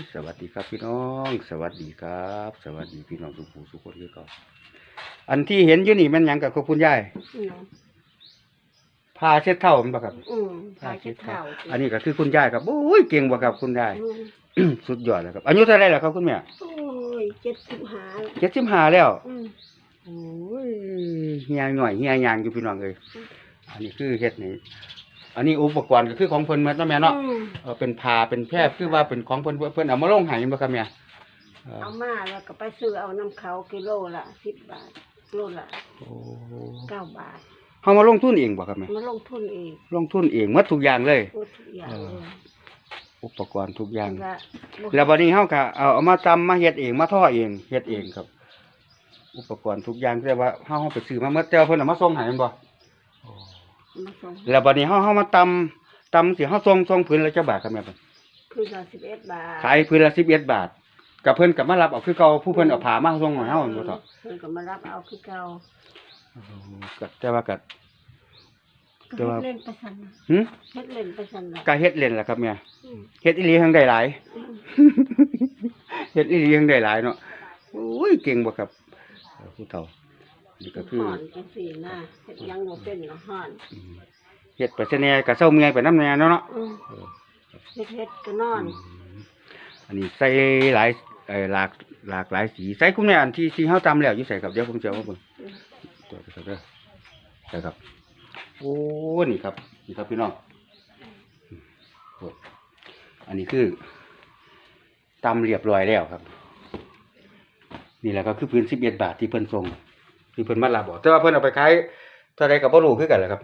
ดีครับพี่น้อง สวัสดีครับ สวัสดีพี่น้องทุกผู้ทุกคนคือเก่าอันที่เห็นอยู่นี่แมันหยังกับคุณยายอืมพาเช็ดเท่ามันบ่ครับอืมพาเช็ดเท้าอันนี้ก็คือคุณยายครับโอ้ยเก่งบ่ครับคุณยาย อืม สุดยอดเลยครับอายุเท่าไหรแล้วครับคุณแม่โอ้ยเจ็ดสิบห้าเจ็ดสิบห้าแล้วอืมโอ้ยเฮียหน่อยเฮียยางอยู่พี่น้องเลยอันนี้คือเฮ็ดนี่ อันนี้อุปกรณ์ก็คือของเพิ่นหมาตั้งแม่เนาะอืมเออเป็นพาเป็นแพรคือว่าเป็นของเพิ่นเพิ่นเอามาลงให้บ่ครับแม่เออเอามาแล้วก็ไปซื้อเอาน้ำเขากิโลละสิบบาทโลละโอ้เก้าบาทเฮามาลงทุนเองบ่ครับแม่มาลงทุนเองลงทุนเองหมดทุกอย่างเลยหมดทุกอย่างเอเลอยอุปกรณ์ทุกอย่างแล้วก็แล้วบัดนี้เฮาก็เอาเอามาตำมาเฮ็ดเองมาทอเองเฮ็ดเองครับ อุปกรณ์ทุกอย่างแต่ว่าเฮาเฮาไปซื้อมาเมื่อแต่ว่าเพิ่นเอามาส่งให้แม่นบ่มาส่ง แล้วบัดนี้เฮาเฮามาตำตำสิเฮาส่งส่งพื้นละจักบาทครับแม่เพิ่นคือละสิบเอ็ดบาทขายพื้นละ11บาทกับเพิ่นก็มารับเอาคือเก่าผู้เพิ่นเอาผ้ามาส่งให้เฮาบ่เถาะเพิ่นก็มารับเอาคือเก่าก็แต่ว่าก็แต่ก็ว่าเฮ็ดเล่นไปสั่นน่ะหึเฮ็ดเล่นไปสั่นละก็เฮ็ดเล่นล่ะครับแม่อืมเฮ็ดอีหลีทังได้หลายอืมเฮ็ดอีหลีทังได้หลายเนาะโอ้ยเก่งบ่ครับเออผู้เฒ่า นี่ก็คือห่อนจังซี่นะเฮ็ดหยังบ่เป็นก็ห่อน อืมเฮ็ดไปซะแหน่ก็เซาเมื่อยไปนำแน่เนาะเนาะอืมเออเฮ็ดเฮ็ดก็นอนอันนี้ใส่หลายเอ่อหลากหลากหลายสีใส่คุณแม่อันที่ที่เฮาตำแล้วอยู่ใส่ครับเดี๋ยวผมจะเอามาเบิ่งตัวเด้อครับเด้อใส่ครับโอ้นี่ครับนี่ครับพี่น้องอืมโอ้อันนี้คือตำเรียบร้อยแล้วครับ นี่แหละก็คือพื้น11บาทที่เพิ่นส่ง ที่เพิ่นมารับบอกแต่ว่าเพิ่นเอาไปขายเท่าใดก็บ่รู้คือกันแหละครับ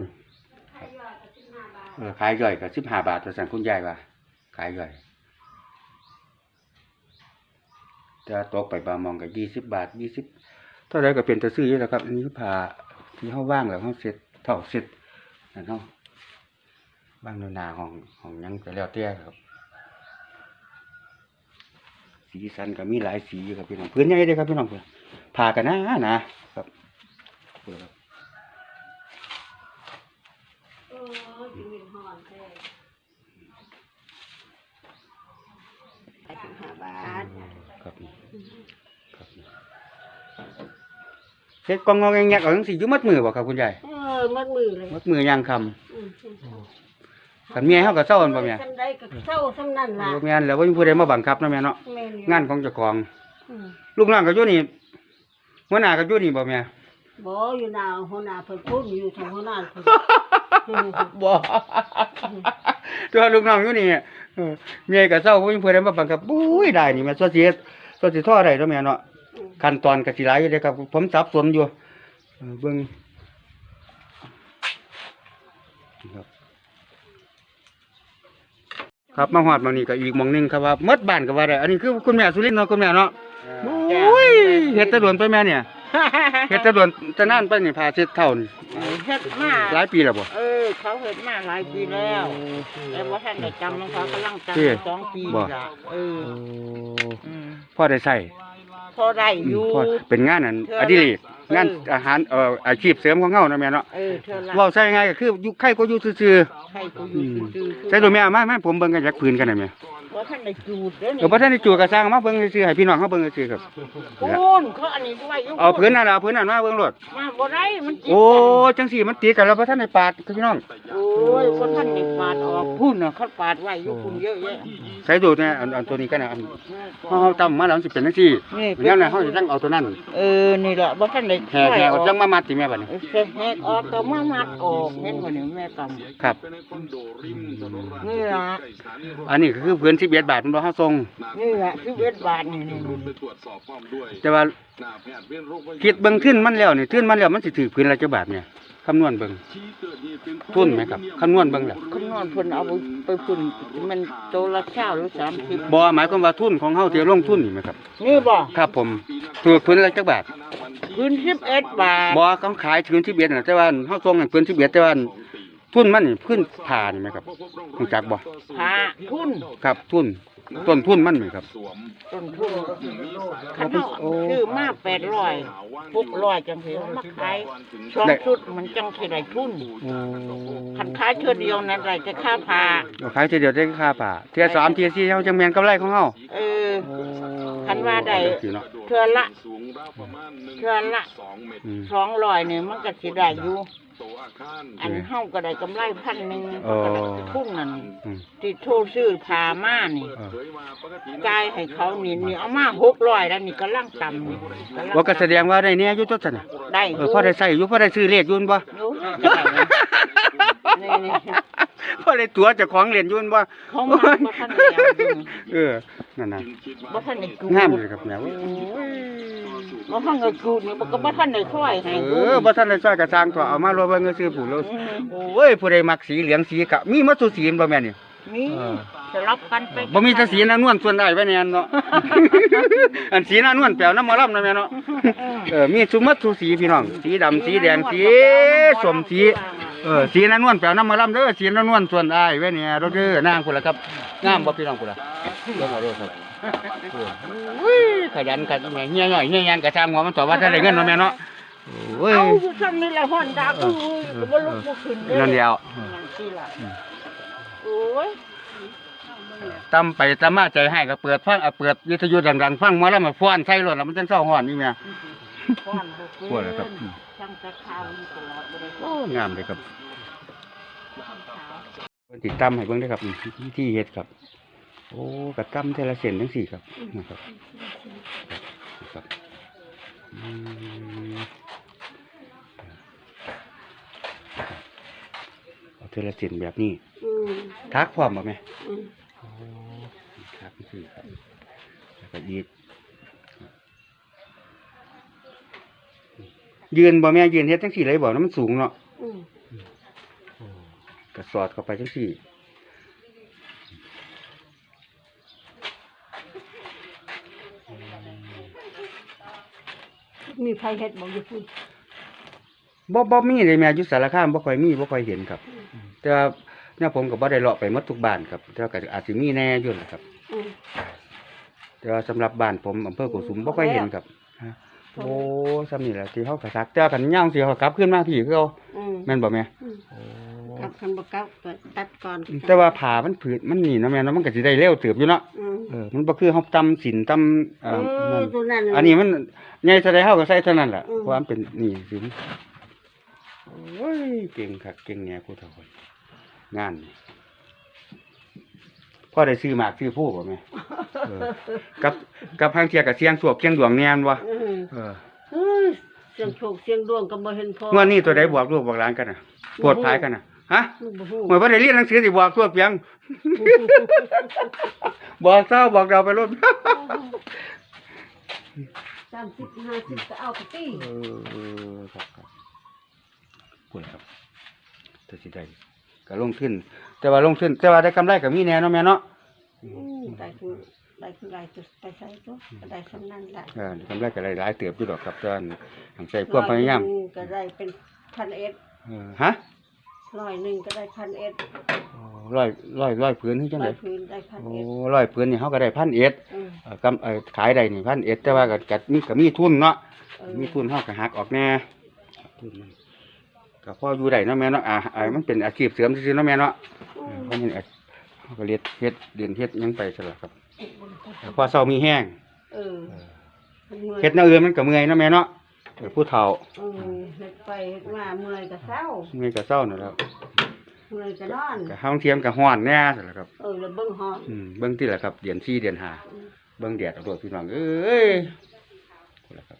เออขายย่อยก็15บาทตัวสั่นคุณยายว่าขายย่อยจะตกไปบางมองก็ยี่สิบบาทยี่สิบเท่าไรก็เป็นตะซื้ออยู่แล้วครับอันนี้ผ้าที่เขาว่างแล้วเขาเสร็จเท่าเสร็จนั่นเนาะว่างในหนาของของหยังก็แล้วแต่ครับ สีสันก็มีหลายสีอยู่ครับพี่น้องพื้นใหญ่เลยครับพี่น้องเพื่อนผ่ากันนะนะครับ พูดแล้วครับเออสิมีห่อนแท้ไปถึงห้าบาทครับนี่ครับนี่เฮ็ดกองงองแงกๆเอาจังสิอยู่มัดมือบ่ครับคุณยายเออมัดมือเลยมัดมือย่างคำอืมคันเมียเฮาก็เศร้ากันบ่แม่ทำได้ก็เศร้าสำนั่นล่ะบ่แม่นแล้วบ่มีผู้ใดมาบังคับเนาะแม่เนาะแม่อยู่งานของเจ้าของ อืมลูกน้องก็อยู่นี่หัวหน้าก็อยู่นี่บ่แม่ บ่อยู่หนาวหัวหน้าเพิ่นพุ่นอยู่ทางหัวหน้าเพิ่นบ่ตัวลูกน้องอยู่นี่เออเมียก็เศร้าบ่มีผู้ใดมาบังคับปุ้ยได้นี่แม่ซอสิเฮ็ดซอสิท่อได้เนาะแม่เนาะอืมขั้นตอนก็สิหลายอยู่เด้ครับ ผมสับสนอยู่เออเบิ่งครับครับมาฮอดหมานี่ก็อีกหม่องหนึงครับว่าหมดบ้านก็ว่าได้อันนี้คือคุณแม่สุรินทร์เนาะคุณแม่เนาะโอ้ยเฮ็ดแตะโดนไปแม่เนี่ย เฮ็ดแตะโดนแตะนานไปนี่พาเช็ดเท่านี่เฮ็ดมาหลายปีแล้วบ่ เออ เขาเฮ็ดมาหลายปีแล้วแต่ว่าท่านได้จำมันเขากำลังจที่ำสองปีบ่ ละเออโอ้อืมพ่อได้ใส่พอได้อยู่ พ่อเป็นงานอันเทื่ออละดิเรกเออ งานอาหารเอ่ออาชีพเสริมของเฮานะแม่เนาะเออเท่าละเว้าใส่ง่ายก็คืออยู่ใครก็อยู่ซื่อใครก็ๆออืยู่มซื่อๆใส่ดูแม่เอามาแม่ผมเบิ่งกันจากพื้นกันน่ะแม่ เพราะท่านได้จูดเด้อเออบ่ทันได้จู่กระสร้างเอามาเบิ่งซื่อๆให้พี่น้องเฮาเบิ่งซื่อๆครับปูนเขาอันนี้ไว้อยู่เอาพื้นนั่นล่ะเอาพื้นนั่นมาเบิ่งโลดมาบ่ได้มันจิกโอ้จังสี่มันติดกันแล้วบ่ทันได้ปาดพี่น้องโอ้ยเพราะท่านได้ปาดออกพุ่นน่ะเขาปาดไว้อยู่พุ่นเยอะแยะใส่ดูเนี่ยอันอันตัวนี้กันนะอันเฮาเฮาตำมาแล้วมันสิเป็นจังซี่นี่เป็แล้วน่ะเฮาสิตั้งเอาตัวนั้นเออนี่แหละบ่ท่านได้แห่แห่เอาจังมามัดติแม่บัดนี้เออแหกออกก็มามัดออกเห็นบ่นี่แม่กำครับ นี่ล่ะอันนี้ก็คือพื้น11บาทมันบ่เฮาส่งนี่แหละชีวิตบาทนี่นี่นี่แต่ว่าคิดเบิ่งขึ้นมันแล้วนี่ขึ้นมันแล้วมันสิถือพื้นละจักบาทเนี่ยคำนวณเบิ่งทุนไหมครับคำนวณเบิ่งแล้วคำนวณเพิ่นเอาไปไปพุ่นมันโตละเช้าหรือสามสิบบ่หมายความว่าทุนของเฮาที่ลงทุนนี่ไหมครับนี่บ่ครับผมถือพื้นละจักบาทพื้นสิบเอ็ดบาทบ่เขาขายพื้น11น่ะแต่ว่าเฮาส่งให้พื้น11แต่ว่า ทุนมันนี่พื้นผ่านี่ไหมครับรู้จักบ่หาทุนครับทุนต้นทุนมันไหมครับ ต้นทุนขันเฮาโอ้ซื้อมาแปดร้อยหกร้อยจังสิเอามาขายสองได้ ชุดมันจังสิได้ทุนโอ้ขันขายเทื่อเดียวนั้นได้แต่ค่าผ้าเราขายทีเดียวได้ค่าผ่าเทียสามเทียสี่เฮาจังแม่นกำไรของเฮาเออ โอ้คันว่าได้ จังซี่เนาะเทื่อละเทื่อละอืมสองร้อยเนี่ยมันก็สิได้อยู่ อันเออเฮาก็ได้กำไรพันหนึ่งอ๋อก็ได้ทุ่นนั่นอืม ที่โทรซื้อพามานี่เออจ่ายให้เขานี่นี่เอามาหกร้อยแล้วนี่ก็ล่างต่ำนี่กำลังว่าก็แสดงว่าได้เนี่ยอยู่ตัวซั่นน่ะได้เออพอได้ใส่อยู่พอได้ซื้อเลขอยุ่นบ่ อยู่ได้ นะนี่นี่พอได้ตัวเจ้าของเรียนอยุ่นบ่เขามาบ่ทันแล้วอยู่เออนั่นน่ะบ่ทันได้กูงามเลยครับแม่โอ้ยบ่ทันได้กูนี่บ่ก็บ่ทันได้ช่วยให้เออบ่ทันได้ซอยกระจางตัวเอามารวมเบิ่งก็ซื้อผู้โลอืมโอ้ยผู้ใดมักสีเหลืองสีกะมีหมดทุกสีบ่แม่นนี่มีเออสลับกันไปบ่มีแต่สีนานวลส่วนได้ไว้แน่นเนาะอันสีนานวลแปลวน้ำมะลำนะแม่เนาะเออมีสุมัดทุกสีพี่น้อง สีดำสีแดงสีส้มสี เออสีนานวลแปลวน้ำมะลำเด้อสีนานวลส่วนได้ไว้เนี่ยราเด้อนางพุ่นล่ะครับงามบ่พี่น้องพุ่นล่ะเบิ่งเอาเด้อครับโอ้ยขยันกันแม่เฮียหน่อยเฮียยันกระชามหัวมันต่อว่าถ้าได้เงินเนาแม่เนาะโอ้ยเอาอยู่ซ้ำนี่แหละฮ้อนดากูก็บ่ลุกบ่ขึ้นเด้นั่นเดียวนั่นสิล่ะโอ้ยตำไปตำมมาใจให้ก็เปิดฟังเปิดวิทยุดังๆฟังมาแล้วมาฟ้อนใส่รถแล้วมันจังเศร้าฮ้อนนี่แม่ ฮ้อนบ่ขึ้นกลัวเลยครับช่างแต่ข้าวนี่ตลอดบ่ได้โอ้งามเลยครับเพิ่นติดตำให้เบิ่งได้อครับที่ที่เฮ็ดครับ โอ้กระตำเทละเส้นทั้งสี่ครับนะครับนะครับอืมเอาเทละเส้นแบบนี้อืมทักพร้อมบ่แม่อืมโอ้ทักสี่ครับแล้วก็อีก ยืนบ่แม่ยืนเฮ็ดจังสี่เลยบ่น้ำมันสูงเนาะอืมกระสอดเข้าไปจังสี่มีไผเฮ็ดบ่อยู่พุ่นบ่บ่มีเลยแม่อยู่สารคามบ่ค่อยมีบ่ค่อยเห็นครับ แต่ว่าเนี่ยผมก็บ่ได้เลาะไปหมดทุกบ้านครับ แต่ว่าก็อาจสิมีแน่อยู่แหละครับ อืมแต่ว่าสำหรับบ้านผมอำเภอโกสุมบ่ค่อยเห็นครับฮะ โอ้ซ้ำนี่แหละที่เฮากระซักแต่ว่ากันย่างสิเฮากลับขึ้นมาพี่คือเอาอืมแม่นบ่แม่อืมโอ้กลับคันบ่กลับก็ตัดก่อนแต่ว่าผ่ามันผืดมันนี่เนาะแม่เนาะมันก็สิได้เร็วเติบอยู่เนาะอืมเออมันบ่คือเฮาตำสินตำเอเอ่ออนั่นตัวนั้น อันนี้มันใหญ่เท่าใดเฮาก็ใส่เท่านั้นล่ะอืมเพราะว่ามันเป็นนี่สินโอ้ยเก่งคักเก่งแหน่กูเท่าคนงานนี่ พ่อได้ซื้อหมากซื้อผู้บ่แม่เออกับกับทางเทียกับเสียงสวบเสียงดวงแม่นบ่อืมเออเฮ้ยเสียงโชคเสียงดวงก็บ่เห็นพอเมื่อนี้ตัวใดบอกลูกบอกหลานกันน่ะปวดภายกันน่ะฮะลูกบ่ฮู้เมื่อบ่ได้เรียนหนังสือสิบอกทั่วเพียง บอกเศร้าบอกเราไปรถ สามสิบห้าสิบก็เอาไปตีเออครับครับพูดครับแต่สิได้ก็ลงทุน แต่ว่าลงทุนแต่ว่าได้กำไรก็มีแน่เนาะแม่เนาะอืมได้คือได้คือได้จะไปใส่ตัวก็ได้สำนั้นแหละเออกำไรก็ได้หลายเติบอยู่ดอกครับตอนทางใส่ความพยายามร้อหนึ่งก็ได้เป็นพันเอ็ดเออฮะร้อยหนึ่งก็ได้พันเอ็ดอ๋อร้อยร้อยร้อยพื้นที่จังร้ไดอยพื้นได้พันโอ้เอ็ดร้อยพื้นนี่เฮาก็ได้พันเอ็ดอืมเอ่อกำเอ่อขายได้นี่พันเอ็ดแต่ว่าก็ก็มีก็มีทุนเนาะเออมีทุนเฮาก็หักออกแน่ทุนมันก็พออยู่ได้เนาะแม่เนาะอ่าอ่ามันเป็นอาชีพเสริมซื่อๆเนาะแม่เนาะอืม เพราะมันอาเฮาก็เรียนเฮ็ดเรียนเฮ็ดหยังไปซะแล้วครับแต่พอเช้ามีแห้งเออมันมื่อยเฮ็ดแนวอื่นมันก็เมื่อยเนาะแม่เนาะเออผู้เฒ่าเออเฮ็ดไปเฮ็ดมาเมื่อยก็เศร้าเมื่อยก็เศร้านั่นแหล้วเมื่อยก็นอน ก็ห้องเทียมก็ฮ้อนแน่ซะแล้วครับ เออแล้วเบิ่งฮอดอืมเบิ่งที่ละครับเดือน4เดือนห้าอืมเบิ่งแดดเอาโดดพี่น้องเอ้ยพูดแล้วครับ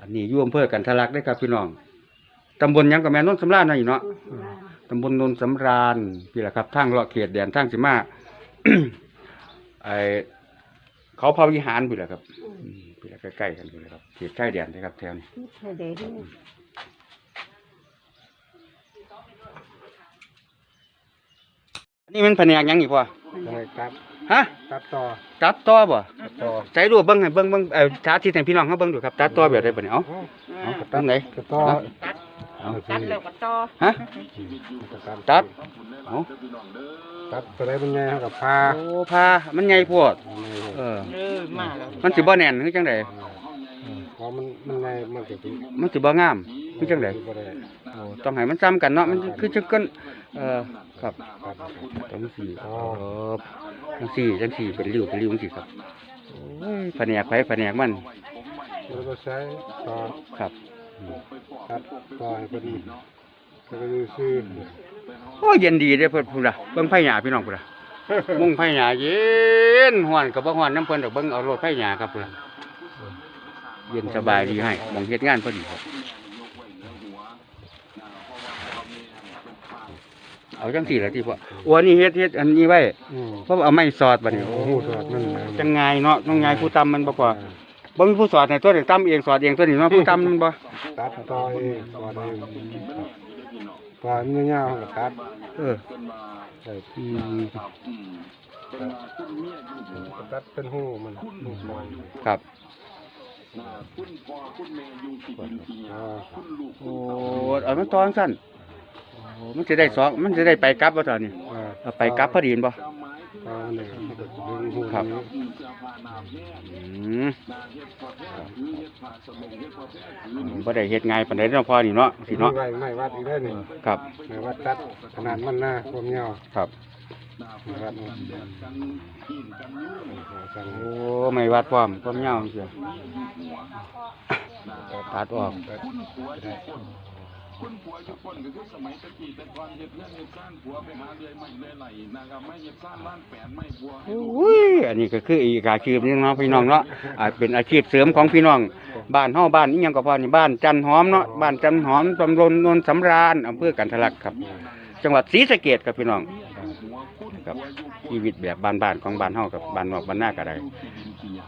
อันนี้อยู่อำเภอกันทะลักได้อครับพี่น้อง ตำบลหยังก็แม่นนนสำราญนะอยู่เนาะอืมตำบลนนสำราญพี่ละครับทางเลาะเขตแดนทางสิมา ไอเขาพาวิหารพี่ละครับอืมอืมพี่ละใกล้ๆกันพี่ละครับเขตชายแดนนะครับแถวนี้ใช่เด้ออันนี่มันแผนกหยังอีกพ่อครับฮะตัดต่อตัดต่อบ่ตัดต่อใส่รูปเบิ่งให้เบิ่งเบิ่งเอ่อสาธิตให้พี่น้องเขาเบิ่งดูครับตัดต่อแบบใดบ่เนี่ยเอาเอาตรงไหน ตัดต่อตัด เอาตัดแล้วก็ต่อฮะตัดเอาตัดตัวไหนเป็นไงครับกับพาโอ้พามันใหญ่โพดเออเออมาแล้วมันสิบ่แน่นคือจังไดเเพราะมันมันไงมันจะเป็นมันสิบ่งามคือจังไดบ่ได้โอ้ต้องให้มันซ้ำกันเนาะมันคือจังกันเอ่อครับครับจังสี่อ๋อ๋ออจังสี่จังสี่เป็นริ้วเป็นริ้วจังสี่ครับโอ้ยแผนกไผแผนกมันแล้วก็ใช้ต่อครับ ครับต่อให้พอดีแล้วก็ดูซื้อโอ้ยเย็นดีเด้อเพิ่นพุ่นล่ะเบิ่งไผหญ้าพี่น้องพุ่นล่ะมุงไผหญ้าเย็นฮ้อนก็บ่ฮ้อนน้ำเพิ่นดอกเบิ่งเอารถไผหญ้าครับพุ่นล่ะเย็นสบายดีให้หมองเฮ็ดงานพอดีครับเอาจังสี่ละที่พ่อโอ้อันนี้เฮ็ดเฮ็ดอันนี้ไว้อืมเพราะว่าเอาไม้สอดบัดนี้โอ้โหสอดนั่นนะจังไงเนาะต้องไงผู้ตำมันบ่พอ บ่มีผู้สอดให้ตัวเด็กตำเองสอดเองตัวนี้เนาะผู้ตำมันบ่ตัดต่อเองต่อเองต่อเนื้อยาวๆก็ตัดเออใส่อืมตัดเป็นหูมันหูมอยครับอ๋อโอ้เอามันตอนสั้นโอ้มันจะได้สองมันจะได้ไปกลับบ่ตอนนี้อ่าเอาไปกลับพอดีนบ่ต่อหนึ่งมันก็ดึงหูครับนี้อืม บ่ได้เฮ็ดง่ายปานใดเนาะพอนี่เนาะสิเนาะไว้ไม่วัดอีกได้หนึ่งครับไม่วัดตัดขนาดมันหน้าความยาวครับไม่วัดมันสั่งโอ้ไม่วัดพร้อมความยาวจังซี่ตัดออก ตัดได้อุ้ยอันนี้ก็คืออีกอาชีพหนึงเนาะพี่น้องเนาะอาจเป็นอาชีพเสริมของพี่น้อง บ้านเฮาบ้านนี้ยังก็พอนี่บ้านจันหอมเนาะบ้านจันหอมตำบลนนสำราญอำเภอกันทะลักครับ จังหวัดศรีสะเกษครับพี่น้องครับชีวิตแบบบ้านๆของบ้านเฮากับบ้านนอกบ้านนาก็ได้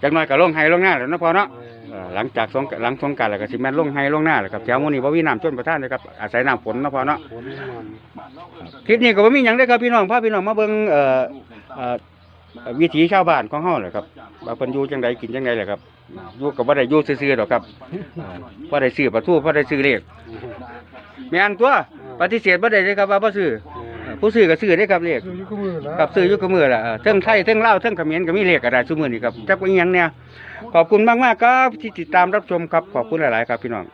จักหน่อยก็ลงไห้ลงหน้าแล้วเนาะพอเนาะเอ่อ หลังจากสงหลังสงกรานต์แล้วก็สิแม่นลงไห้ลงหน้าแล้วครับแถวหมื้นี้บ่มีน้ำชนประทานเลยครับอาศัยน้ำฝนเนาะพอเนาะผลมันคลิปนี้ก็บ่มีหยังเด้อครับพี่น้องพาพี่น้องมาเบิ่งเอ่อเอ่อวิถีชาวบ้านของเฮาแหละครับว่าเพิ่นอยู่จังไดกินจังไดแหละครับอยู่ก็บ่ได้อยู่ซื่อๆดอกครับเอ่อบ่ได้ซื้อปลาทูบ่ได้ซื้อเลขแม่นตัวปฏิเสธบ่ได้เลยครับว่าบ่ซื้อเอ่อผู้ซื้อก็ซื้อได้ครับเลข ซื้ออยู่กับมือนะครับซื้ออยู่กับมือล่ะเออเทิงไทยเทิงลาวเทิงเขมรก็มีเลขก็ได้ซุมื้อนี้ครับจักว่าอีหยังเนี่ย ขอบคุณมากมากครับที่ติดตามรับชมครับขอบคุณหลาย ๆ ครับพี่น้อง